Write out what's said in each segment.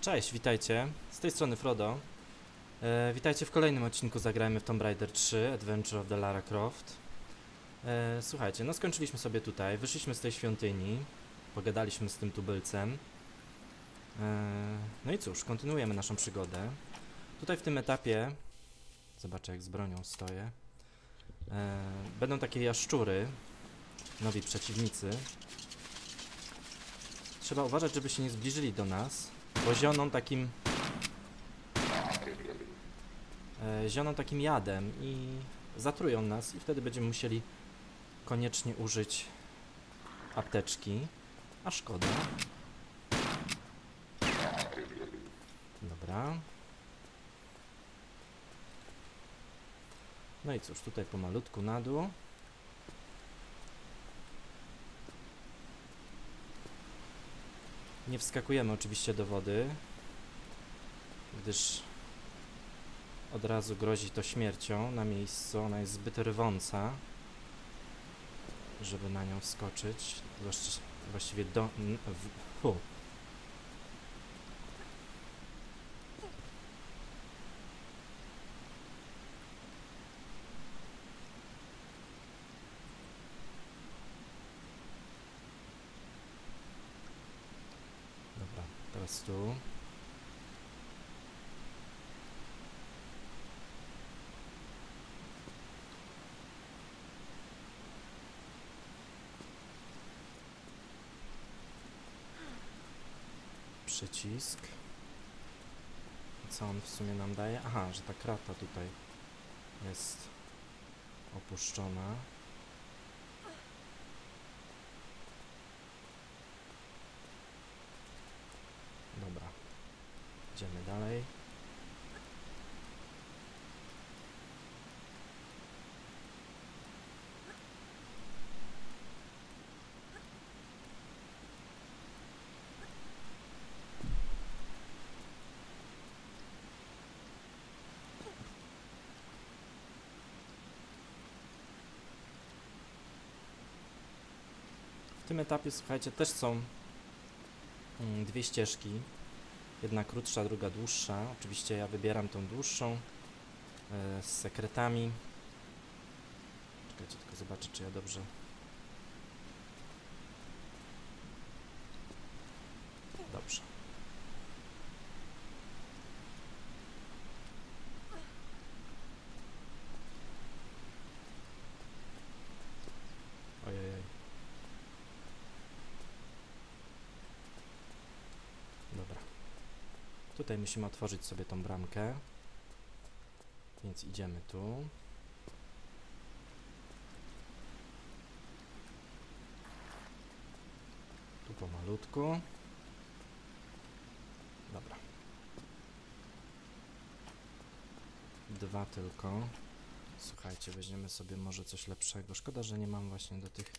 Cześć, witajcie. Z tej strony Frodo. E, witajcie w kolejnym odcinku Zagrajmy w Tomb Raider 3 Adventure of the Lara Croft. E, słuchajcie, no skończyliśmy sobie tutaj, wyszliśmy z tej świątyni, pogadaliśmy z tym tubylcem. E, no i cóż, kontynuujemy naszą przygodę. Tutaj w tym etapie, zobaczę jak z bronią stoję, e, będą takie jaszczury, nowi przeciwnicy. Trzeba uważać, żeby się nie zbliżyli do nas, bo takim e, zioną takim jadem i zatrują nas i wtedy będziemy musieli koniecznie użyć apteczki, a szkoda. Dobra. No i cóż, tutaj pomalutku na dół. Nie wskakujemy oczywiście do wody, gdyż od razu grozi to śmiercią na miejscu. Ona jest zbyt rwąca, żeby na nią. Zwłaszcza właściwie do. W. Dobra, teraz tu. Przycisk. Co on w sumie nam daje? Aha, że ta krata tutaj jest opuszczona. Dobra. Idziemy dalej. W tym etapie, słuchajcie, też są mm, dwie ścieżki. Jedna krótsza, druga dłuższa. Oczywiście ja wybieram tą dłuższą e, z sekretami. Czekajcie, tylko zobaczę, czy ja dobrze. Dobrze. Ojej. Dobra. Tutaj musimy otworzyć sobie tą bramkę. Więc idziemy tu. Tu pomalutku. Dobra. Dwa tylko. Słuchajcie, weźmiemy sobie może coś lepszego. Szkoda, że nie mam właśnie do tych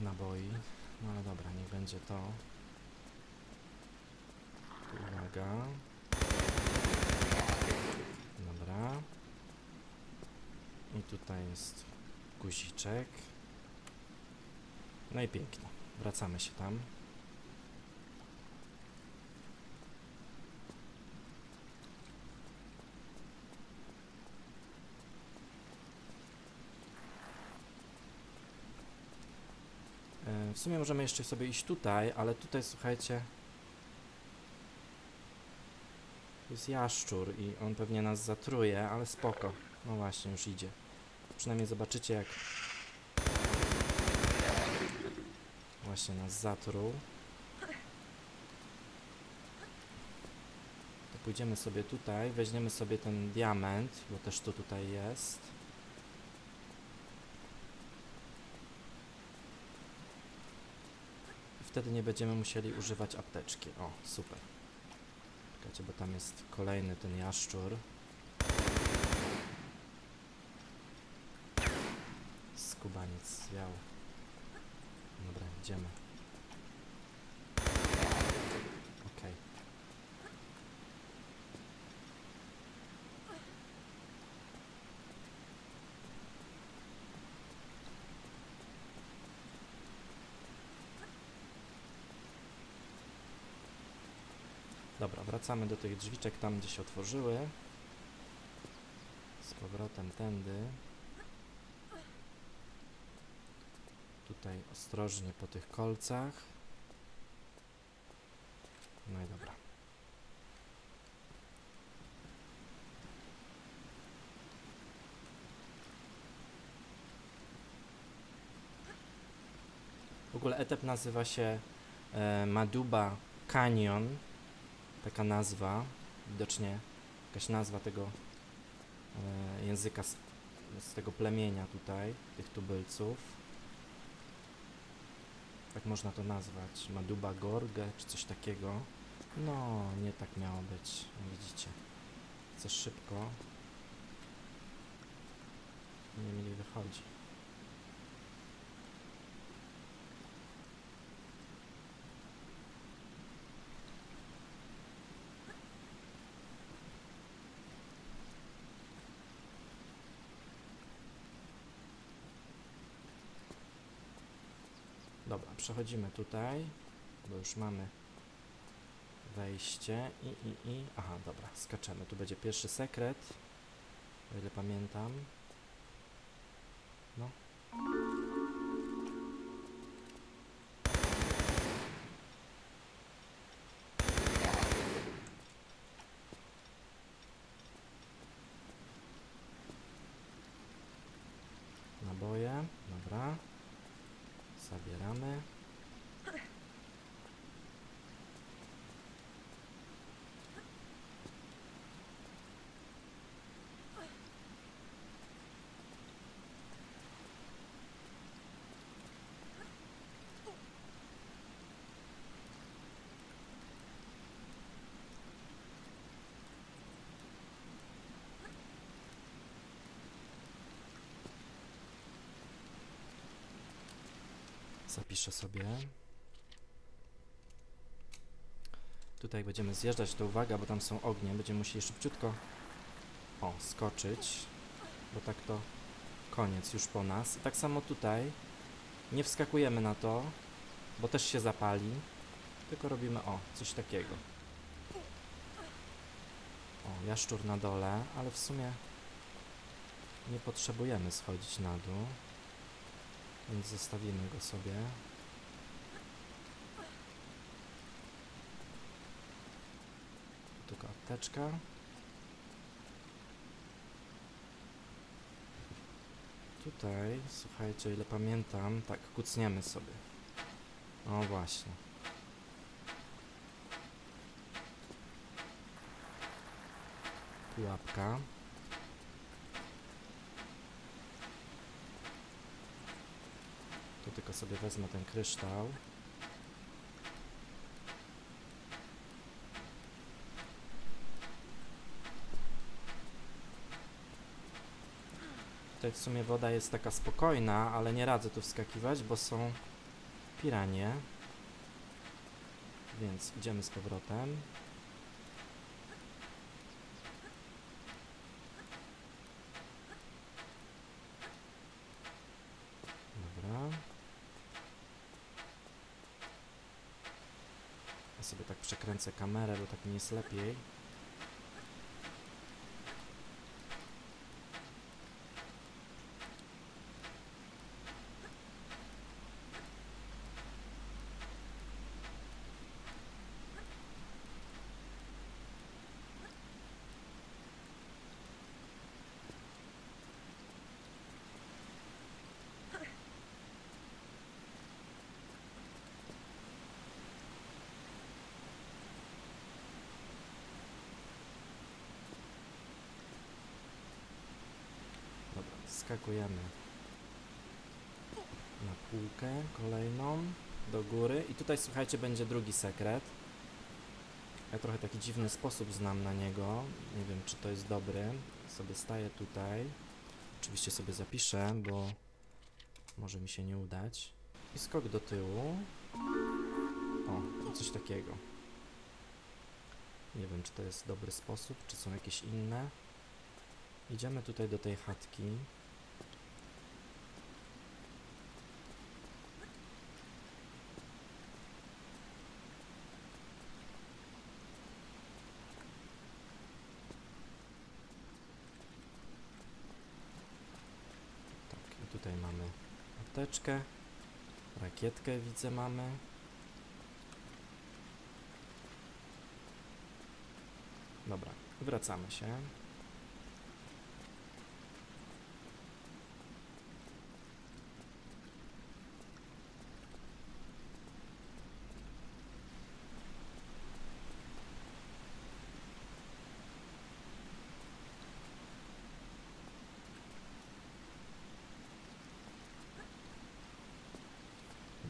naboi. No ale dobra, niech będzie to. Uwaga. Dobra. I tutaj jest guziczek. No i pięknie. Wracamy się tam. E, W sumie możemy jeszcze sobie iść tutaj, ale tutaj słuchajcie. Jest jaszczur i on pewnie nas zatruje, ale spoko. No właśnie, już idzie. Przynajmniej zobaczycie jak właśnie nas zatruł. To pójdziemy sobie tutaj, weźmiemy sobie ten diament, bo też to tutaj jest. I wtedy nie będziemy musieli używać apteczki. O, super. Czekajcie, bo tam jest kolejny ten jaszczur. Skubaniec zwiał. Dobra, idziemy. Okej. Dobra, wracamy do tych drzwiczek tam, gdzie się otworzyły. Z powrotem tędy. Tutaj ostrożnie po tych kolcach. No i dobra. W ogóle etap nazywa się e, Maduba Canyon. Taka nazwa. Widocznie jakaś nazwa tego e, języka z, z tego plemienia tutaj, tych tubylców. Tak można to nazwać. Maduba Gorge czy coś takiego. No, nie tak miało być. Widzicie. Chcę szybko. Nie mi wychodzi. Dobra, przechodzimy tutaj, bo już mamy wejście i, i, i... Aha, dobra, skaczemy. Tu będzie pierwszy sekret, o ile pamiętam. No. Naboje, dobra. Zabieramy. Zapiszę sobie. Tutaj będziemy zjeżdżać, to uwaga, bo tam są ognie. Będziemy musieli szybciutko o, skoczyć, bo tak to koniec już po nas. I tak samo tutaj nie wskakujemy na to, bo też się zapali, tylko robimy o, coś takiego. O, jaszczur na dole, ale w sumie nie potrzebujemy schodzić na dół. Więc zostawimy go sobie. Tu apteczka. Tutaj, słuchajcie, ile pamiętam, tak, kucniemy sobie. O właśnie. Pułapka. Tylko sobie wezmę ten kryształ. Tutaj w sumie woda jest taka spokojna, ale nie radzę tu wskakiwać, bo są piranie. Więc idziemy z powrotem. Dobra. Ja sobie kamerę, bo tak mi jest lepiej. Dobra, skakujemy na półkę kolejną do góry i tutaj słuchajcie będzie drugi sekret. Ja trochę taki dziwny sposób znam na niego. Nie wiem czy to jest dobry. Sobie staję tutaj. Oczywiście sobie zapiszę, bo może mi się nie udać. I skok do tyłu. O, coś takiego. Nie wiem czy to jest dobry sposób, czy są jakieś inne. Idziemy tutaj do tej chatki. Apteczkę. Rakietkę widzę mamy. Dobra, wracamy się.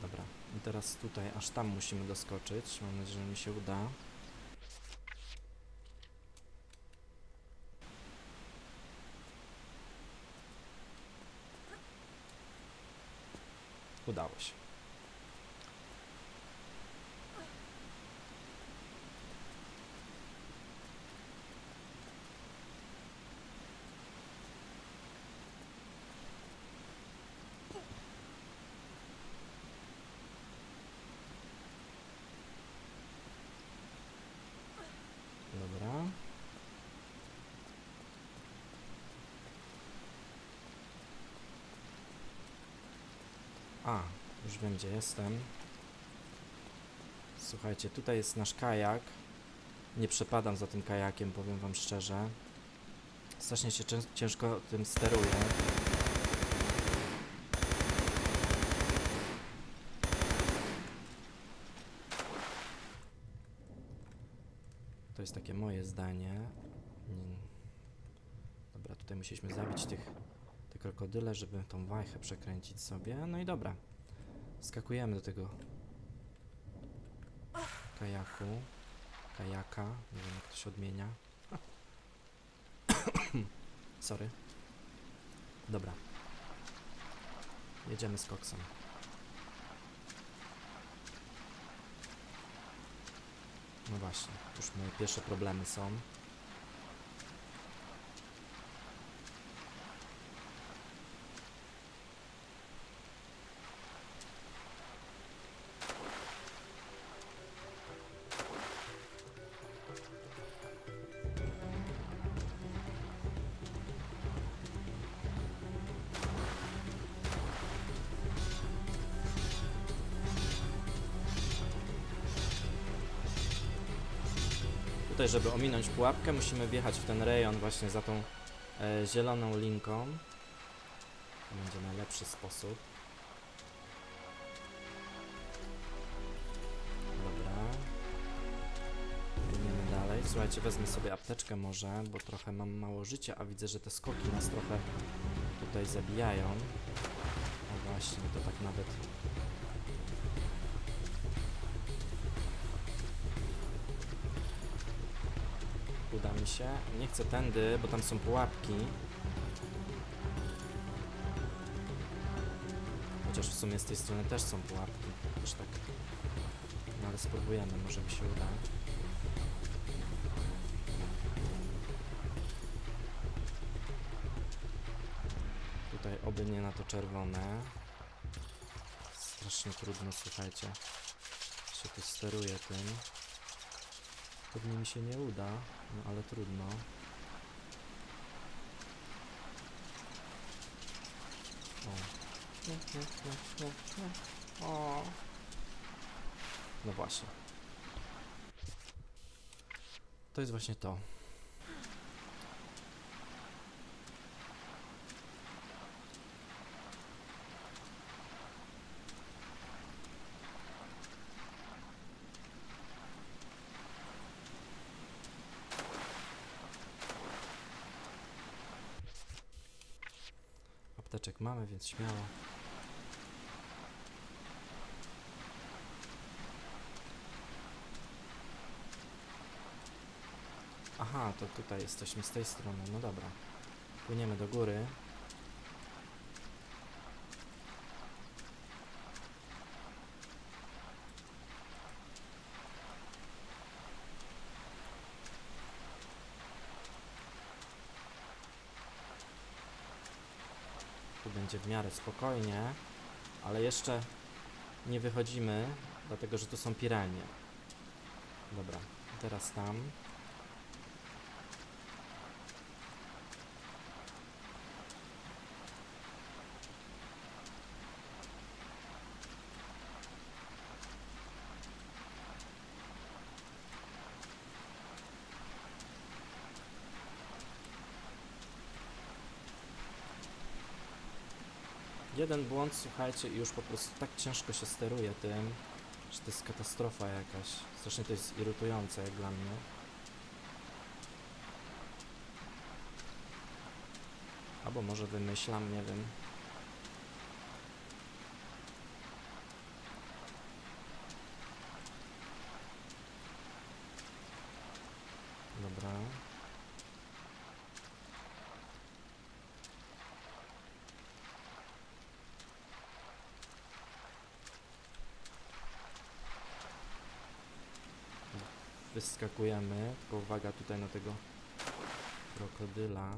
Dobra, i teraz tutaj, aż tam musimy doskoczyć. Mam nadzieję, że mi się uda. Udało się. Dobra. A, już wiem gdzie jestem. Słuchajcie, tutaj jest nasz kajak. Nie przepadam za tym kajakiem, powiem wam szczerze. Strasznie się cię- ciężko tym steruje. To jest takie moje zdanie. Nie. Dobra, tutaj musieliśmy zabić tych, krokodyle, żeby tą wajchę przekręcić sobie. No i dobra. Skakujemy do tego kajaku. Kajaka. Nie wiem jak to się odmienia. Sorry. Dobra. Jedziemy z koksem. No właśnie, już moje pierwsze problemy są. Tutaj, żeby ominąć pułapkę, musimy wjechać w ten rejon właśnie za tą e, zieloną linką. To będzie najlepszy sposób. Słuchajcie, wezmę sobie apteczkę może, bo trochę mam mało życia, a widzę, że te skoki nas trochę tutaj zabijają. O właśnie, to tak nawet się. Nie chcę tędy, bo tam są pułapki. Chociaż w sumie z tej strony też są pułapki. Też tak. No ale spróbujemy, może mi się uda. Tutaj oby nie na to czerwone. Strasznie trudno, słuchajcie. Się tu steruje tym. Pewnie mi się nie uda, no ale trudno. O. O. No właśnie. To jest właśnie to. Mamy, więc śmiało. Aha, to tutaj jesteśmy z tej strony. No dobra. Płyniemy do góry. Tu będzie w miarę spokojnie, ale jeszcze nie wychodzimy, dlatego że tu są piranie. Dobra, teraz tam. Jeden błąd, słuchajcie, i już po prostu tak ciężko się steruje tym, że to jest katastrofa jakaś. Strasznie to jest irytujące jak dla mnie. Albo może wymyślam, nie wiem. Dobra. Wyskakujemy, tylko uwaga tutaj na tego krokodyla.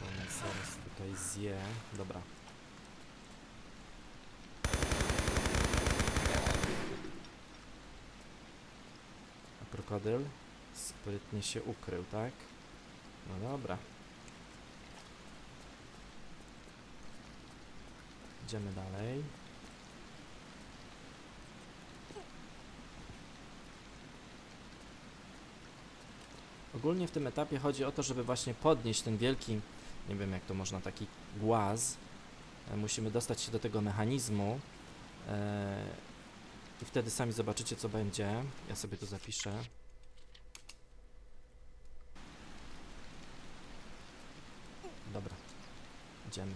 Bo on zaraz tutaj zje. Dobra. A krokodyl sprytnie się ukrył, tak? No dobra. Idziemy dalej. Ogólnie w tym etapie chodzi o to, żeby właśnie podnieść ten wielki, nie wiem jak to można, taki głaz. E, Musimy dostać się do tego mechanizmu e, i wtedy sami zobaczycie co będzie. Ja sobie to zapiszę. Dobra, idziemy.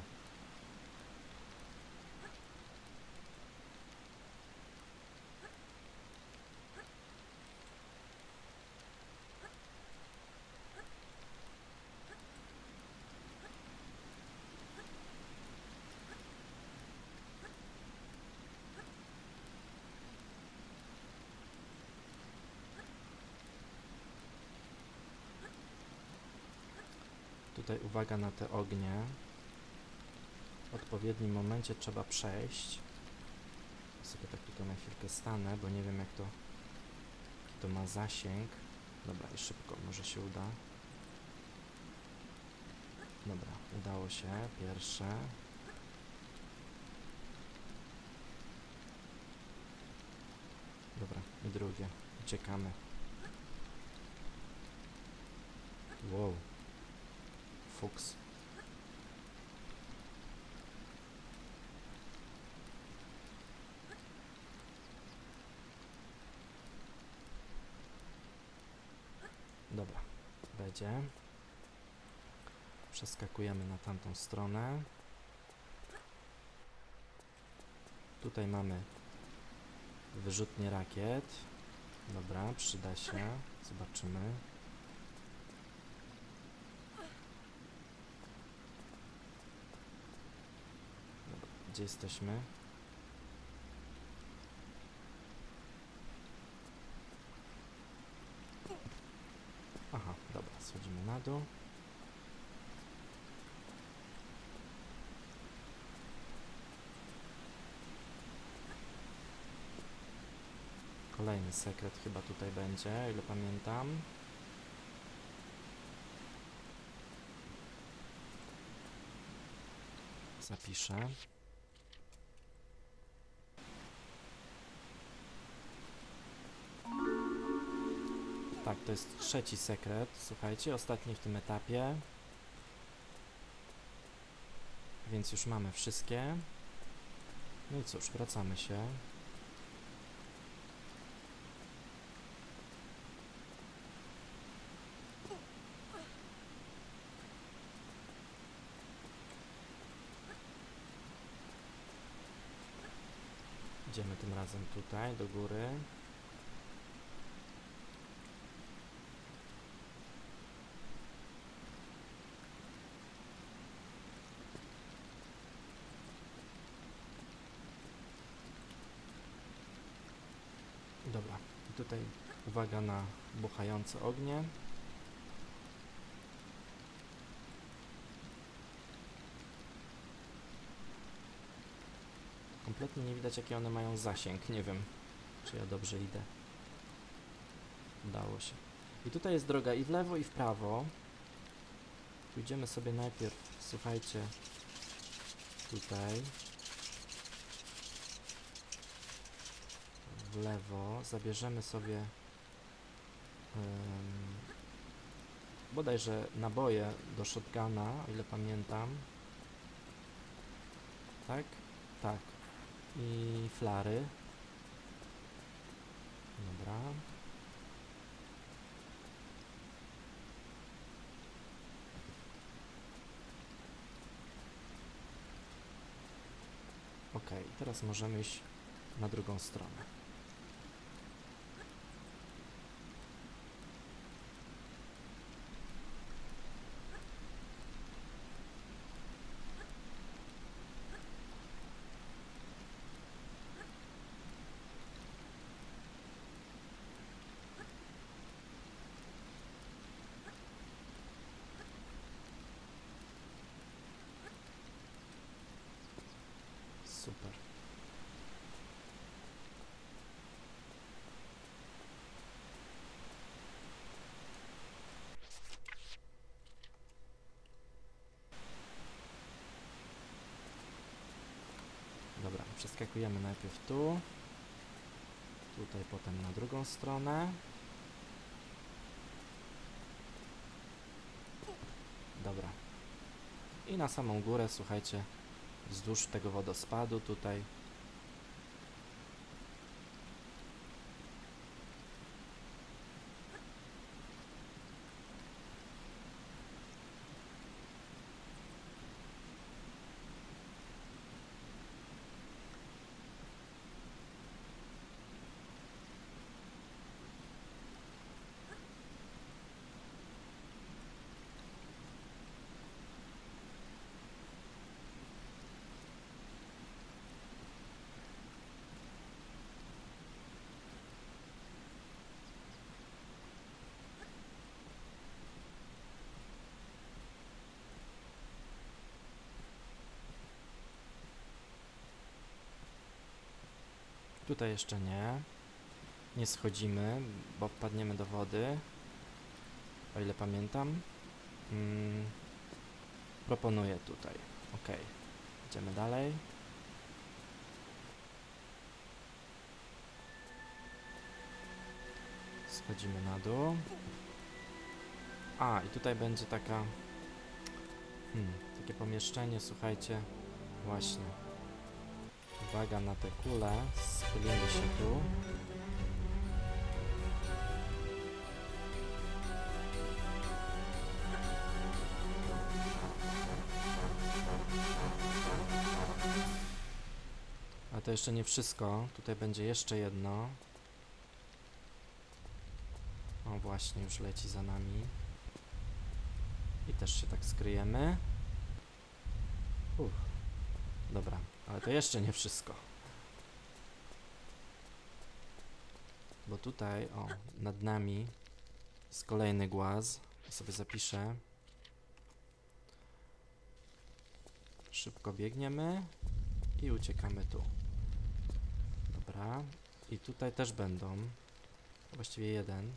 Tutaj uwaga na te ognie. W odpowiednim momencie trzeba przejść. Sobie tak tutaj na chwilkę stanę, bo nie wiem jak to, to ma zasięg. Dobra, i szybko, może się uda. Dobra, udało się. Pierwsze. Dobra, i drugie. Uciekamy. Wow. Fuks. Dobra, będzie. Przeskakujemy na tamtą stronę. Tutaj mamy wyrzutnie rakiet. Dobra, przyda się. Zobaczymy. Dobra, gdzie jesteśmy? Aha, dobra, schodzimy na dół. Kolejny sekret chyba tutaj będzie, ile pamiętam. Zapiszę. To jest trzeci sekret. Słuchajcie, ostatni w tym etapie. Więc już mamy wszystkie. No i cóż, wracamy się. Idziemy tym razem tutaj, do góry. Dobra, i tutaj uwaga na buchające ognie. Kompletnie nie widać jaki one mają zasięg, nie wiem czy ja dobrze idę. Udało się. I tutaj jest droga i w lewo i w prawo. Pójdziemy sobie najpierw, słuchajcie, tutaj. W lewo, zabierzemy sobie bodajże naboje do shotguna, o ile pamiętam. tak? Tak. I flary. Dobra. Ok, teraz możemy iść na drugą stronę. Super. Dobra, przeskakujemy najpierw tu. Tutaj potem na drugą stronę. Dobra. I na samą górę, słuchajcie, wzdłuż tego wodospadu tutaj. Tutaj jeszcze nie. Nie schodzimy, bo wpadniemy do wody. O ile pamiętam. Mm, proponuję tutaj. Ok. Idziemy dalej. Schodzimy na dół. A, i tutaj będzie taka. Hmm, takie pomieszczenie, słuchajcie. Właśnie. Uwaga na te kule. Schylimy się tu. A to jeszcze nie wszystko. Tutaj będzie jeszcze jedno. O właśnie, już leci za nami. I też się tak skryjemy. Uff. Dobra, ale to jeszcze nie wszystko. Bo tutaj, o, nad nami jest kolejny głaz. Sobie zapiszę. Szybko biegniemy i uciekamy tu. Dobra. I tutaj też będą. Właściwie jeden.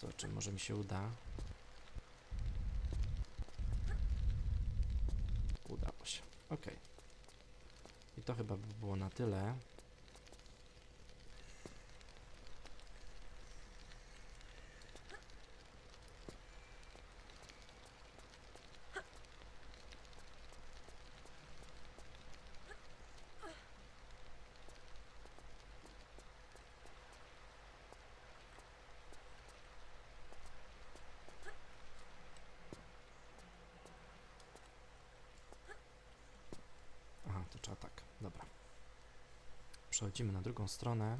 Zobaczymy, może mi się uda. Udało się. Ok. I to chyba by było na tyle. Aha, to trzeba tak. Dobra. Przechodzimy na drugą stronę.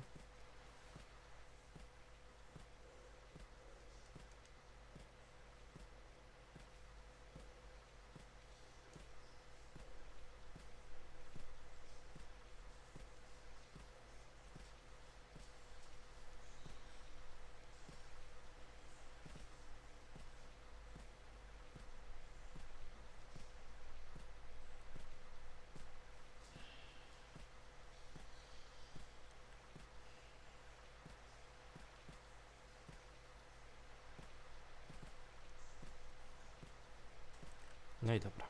No i dobra.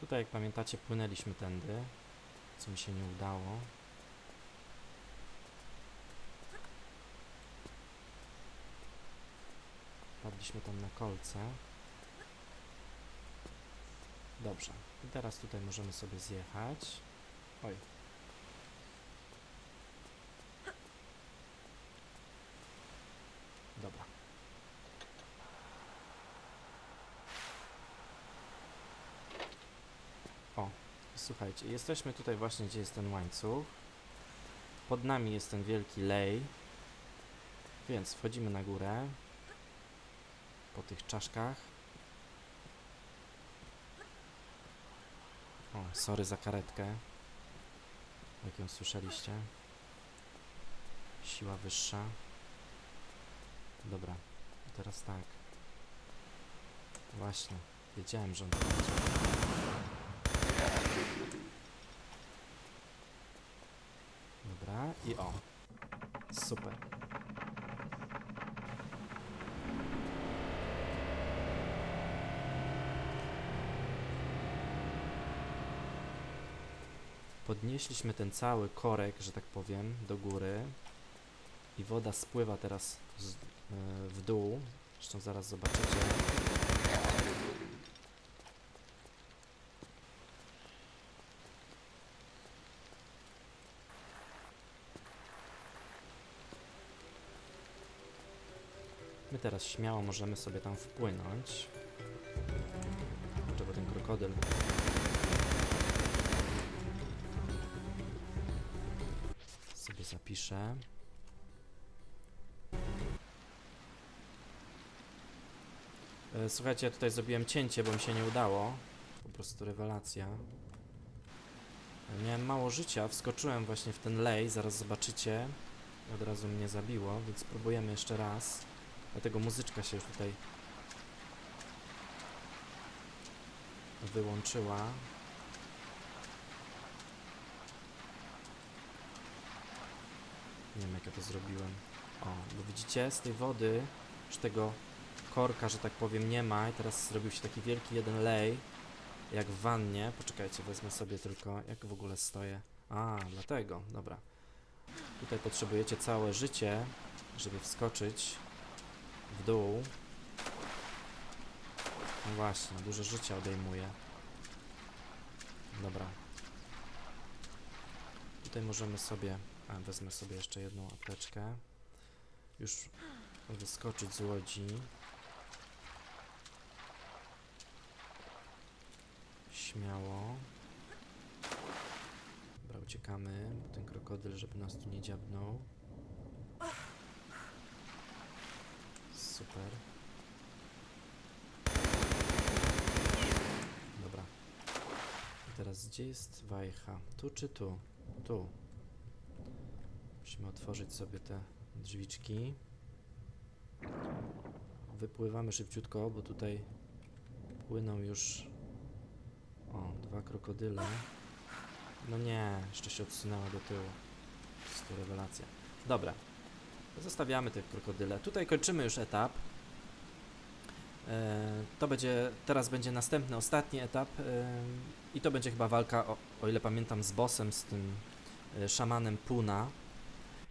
Tutaj, jak pamiętacie, płynęliśmy tędy. co mi się nie udało. Padliśmy tam na kolce. Dobrze. I teraz tutaj możemy sobie zjechać. Oj. Dobra. O, słuchajcie, jesteśmy tutaj właśnie, gdzie jest ten łańcuch. Pod nami jest ten wielki lej. Więc wchodzimy na górę. Po tych czaszkach. O, sorry za karetkę. Jak ją słyszeliście. Siła wyższa. Dobra, teraz tak. Właśnie, wiedziałem, że on to będzie. Dobra, i o. Super. Podnieśliśmy ten cały korek, że tak powiem, do góry i woda spływa teraz z, e, w dół. Zresztą zaraz zobaczycie. My teraz śmiało możemy sobie tam wpłynąć. Czego ten krokodyl zapiszę. E, Słuchajcie, ja tutaj zrobiłem cięcie, bo mi się nie udało. Po prostu rewelacja. Miałem mało życia, wskoczyłem właśnie w ten lej, zaraz zobaczycie. Od razu mnie zabiło, więc spróbujemy jeszcze raz. Dlatego muzyczka się tutaj wyłączyła. Nie wiem jak ja to zrobiłem. O, bo widzicie, z tej wody, czy tego korka, że tak powiem, nie ma i teraz zrobił się taki wielki jeden lej, jak w wannie. Poczekajcie, wezmę sobie tylko, jak w ogóle stoję. A, dlatego, dobra. Tutaj potrzebujecie całe życie, żeby wskoczyć w dół. No właśnie, dużo życia odejmuje. Dobra. Tutaj możemy sobie, wezmę sobie jeszcze jedną apteczkę. Już wyskoczyć z łodzi. Śmiało. Dobra, uciekamy. Ten krokodyl, żeby nas tu nie dziabnął. Super. Dobra. I teraz gdzie jest wajcha? Tu czy tu? Tu. Musimy otworzyć sobie te drzwiczki. Wypływamy szybciutko, bo tutaj płyną już o, dwa krokodyle. No nie, jeszcze się odsunęła do tyłu. Jest to rewelacja. Dobra. Zostawiamy te krokodyle. Tutaj kończymy już etap. E, to będzie, teraz będzie następny, ostatni etap e, i to będzie chyba walka, o, o ile pamiętam, z bossem, z tym e, szamanem Puna.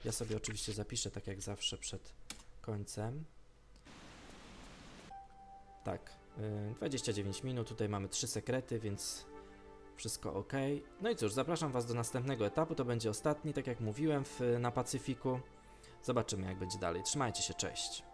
Ja sobie oczywiście zapiszę, tak jak zawsze, przed końcem. Tak, y, 29 minut, tutaj mamy trzy sekrety, więc wszystko ok. No i cóż, zapraszam Was do następnego etapu, to będzie ostatni, tak jak mówiłem, w, na Pacyfiku. Zobaczymy jak będzie dalej. Trzymajcie się, cześć.